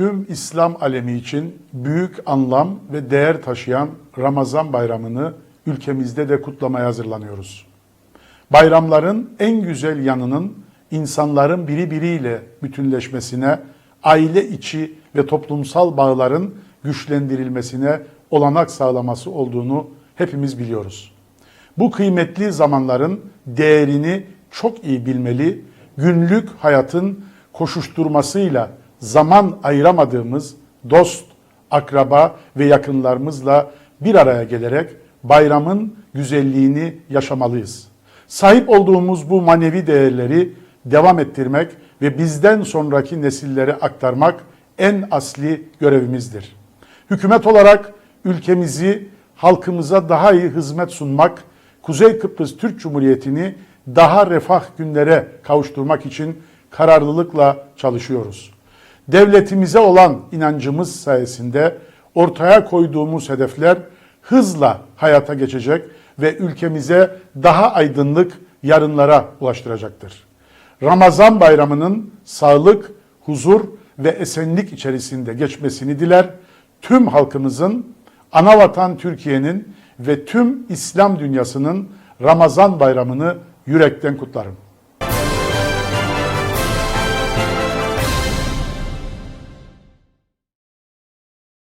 tüm İslam alemi için büyük anlam ve değer taşıyan Ramazan bayramını ülkemizde de kutlamaya hazırlanıyoruz. Bayramların en güzel yanının insanların birbiriyle bütünleşmesine, aile içi ve toplumsal bağların güçlendirilmesine olanak sağlaması olduğunu hepimiz biliyoruz. Bu kıymetli zamanların değerini çok iyi bilmeli, günlük hayatın koşuşturmasıyla zaman ayıramadığımız dost, akraba ve yakınlarımızla bir araya gelerek bayramın güzelliğini yaşamalıyız. Sahip olduğumuz bu manevi değerleri devam ettirmek ve bizden sonraki nesillere aktarmak en asli görevimizdir. Hükümet olarak ülkemizi halkımıza daha iyi hizmet sunmak, Kuzey Kıbrıs Türk Cumhuriyeti'ni daha refah günlere kavuşturmak için kararlılıkla çalışıyoruz. Devletimize olan inancımız sayesinde ortaya koyduğumuz hedefler hızla hayata geçecek ve ülkemize daha aydınlık yarınlara ulaştıracaktır. Ramazan bayramının sağlık, huzur ve esenlik içerisinde geçmesini diler. Tüm halkımızın, anavatan Türkiye'nin ve tüm İslam dünyasının Ramazan bayramını yürekten kutlarım.